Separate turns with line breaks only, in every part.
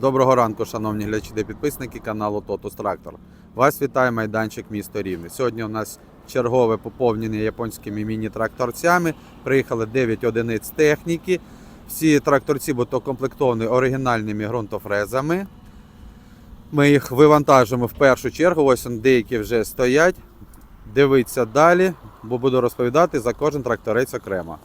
Доброго ранку, шановні глядачі та підписники каналу Totus Tractor. Вас вітає майданчик місто Рівне. Сьогодні у нас чергове поповнення японськими міні-тракторцями. Приїхали 9 одиниць техніки. Всі тракторці будуть укомплектовані оригінальними ґрунтофрезами. Ми їх вивантажимо в першу чергу. Ось деякі вже стоять. Дивіться далі, бо буду розповідати за кожен тракторець окремо.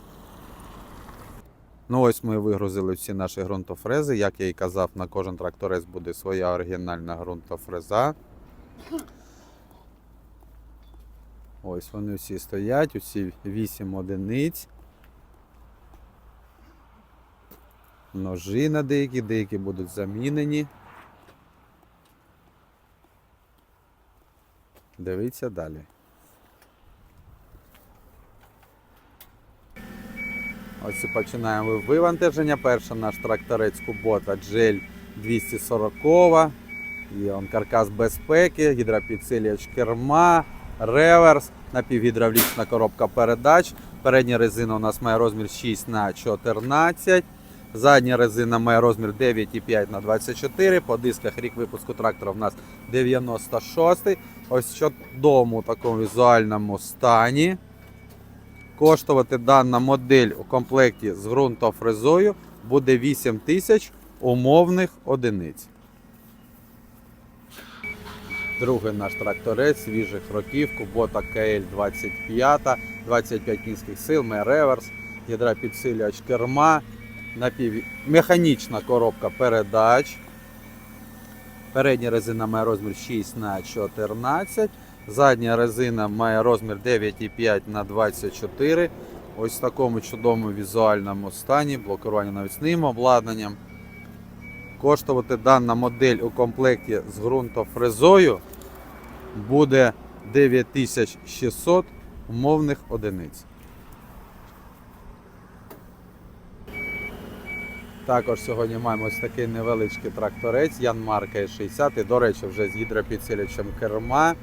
Ну ось ми вигрузили всі наші ґрунтофрези. Як я і казав, на кожен тракторець буде своя оригінальна ґрунтофреза. Ось вони всі стоять, усі 8 одиниць. Ножі на деякі, деякі будуть замінені. Дивіться далі. Ось і починаємо вивантаження. Перший наш тракторець Кубота Джель 240. Є он каркас безпеки, гідропідсилювач керма, реверс, напівгідравлічна коробка передач. Передня резина у нас має розмір 6 на 14. Задня резина має розмір 9,5 на 24. По дисках рік випуску трактора в нас 96. Ось в такому візуальному стані. Коштувати дана модель у комплекті з ґрунтофрезою буде 8 тисяч умовних одиниць. Другий наш тракторець свіжих років, Кубота КЛ-25, 25 кінських сил, реверс, гідропідсилювач керма, напів... механічна коробка передач. Передня резина має розмір 6 на 14 Задня резина має розмір 9,5 на 24 Ось в такому чудовому візуальному стані, блокування навісним обладнанням. Коштувати дана модель у комплекті з ґрунтофрезою буде 9600 умовних одиниць. Також сьогодні маємо ось такий невеличкий тракторець Янмарка 60 і, до речі, вже з гідропідсилювачем керма.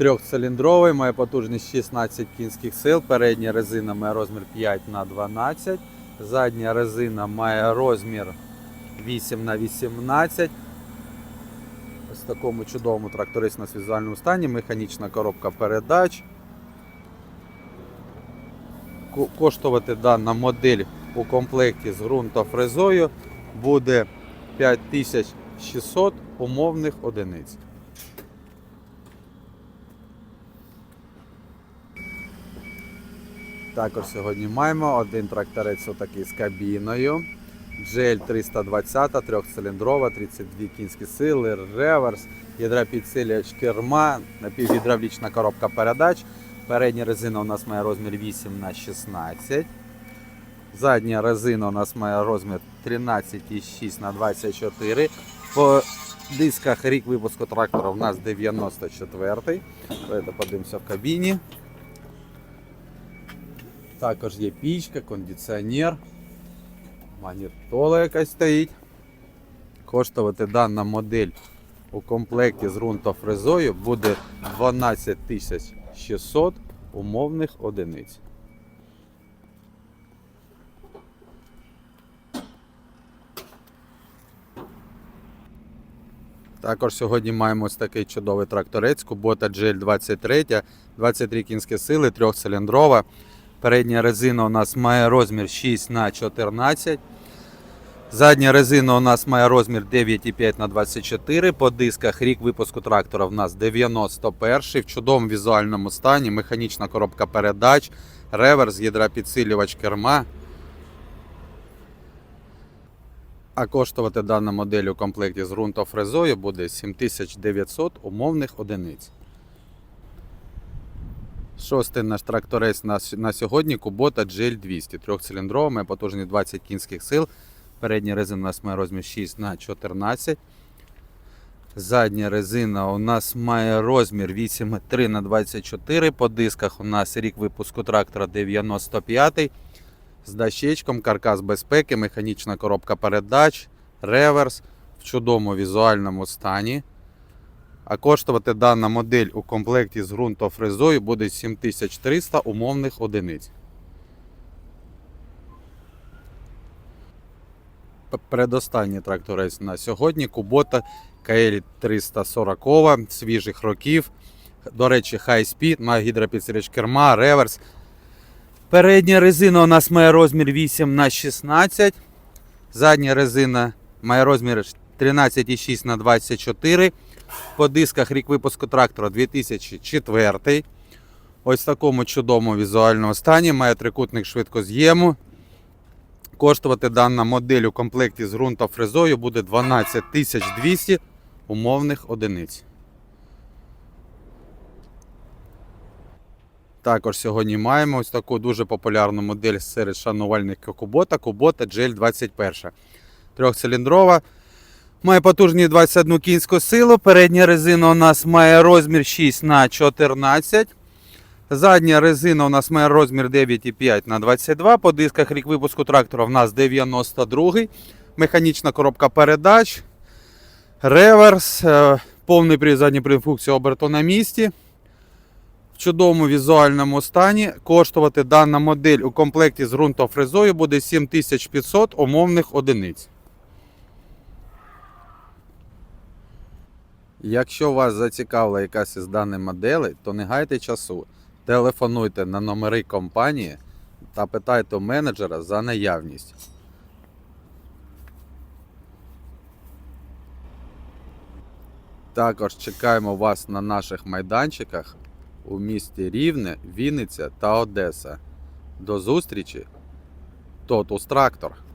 Трьохциліндровий, має потужність 16 кінських сил. Передня резина має розмір 5 на 12 Задня резина має розмір 8 на 18 Ось такому чудовому тракториці на візуальному стані. Механічна коробка передач. Коштувати дана модель у комплекті з ґрунтофрезою буде 5600 умовних одиниць. Також сьогодні маємо один тракторець отакий з кабіною. Джель 320, трьохциліндрова, 32 кінські сили, реверс, гідропідсилювач керма, напівгідравлічна коробка передач. Передня резина у нас має розмір 8 на 16 Задня резина у нас має розмір 13,6 на 24 По дисках рік випуску трактора у нас 94 Давайте подивимося в кабіні. Також є пічка, кондиціонер, магнітола якась стоїть. Коштувати дана модель у комплекті з ґрунтофрезою буде 12 600 умовних одиниць. Також сьогодні маємо ось такий чудовий тракторець Kubota GL23, 23 кінські сили, трьохциліндрова. Передня резина у нас має розмір 6 на 14 Задня резина у нас має розмір 9,5 на 24 По дисках рік випуску трактора в нас 91 в чудовому візуальному стані, механічна коробка передач, реверс, гідропідсилювач керма. А коштувати дана модель у комплекті з ґрунтофрезою буде 7900 умовних одиниць. Шостий наш тракторець на, на сьогодні Kubota GL200. Трьохциліндрова, має потужність 20 кінських сил. Передня резина у нас має розмір 6 на 14 Задня резина у нас має розмір 8,3 на 24 По дисках у нас рік випуску трактора 95 з дощечком, каркас безпеки, механічна коробка передач, реверс в чудовому візуальному стані. А коштувати дана модель у комплекті з ґрунтофрезою буде 7300 умовних одиниць. п- передостанній тракторець на сьогодні. Кубота КЛ 340 свіжих років. До речі, хай спід, має гідропідсилювач керма, реверс. Передня резина у нас має розмір 8 на 16. Задня резина має розмір 13,6 на 24. По дисках рік випуску трактора 2004. Ось в такому чудовому візуальному стані. Має трикутник швидкоз'єму. Коштувати дана модель у комплекті з ґрунтофрезою буде 12 200 умовних одиниць. Також сьогодні маємо ось таку дуже популярну модель серед шанувальників Кубота. Кубота GL 21. Трьохциліндрова. Має потужність 21 кінську силу. Передня резина у нас має розмір 6 на 14. Задня резина у нас має розмір 9,5 на 22. По дисках рік випуску трактора в нас 92. Механічна коробка передач. Реверс. е, Повний привід задній функції оберту на місці. В чудовому візуальному стані. Коштувати дана модель у комплекті з ґрунтофрезою буде 7500 умовних одиниць. Якщо вас зацікавила якась із даних моделей, то не гайте часу. Телефонуйте на номери компанії та питайте у менеджера за наявність. Також чекаємо вас на наших майданчиках у місті Рівне, Вінниця та Одеса. До зустрічі! Тотус Трактор!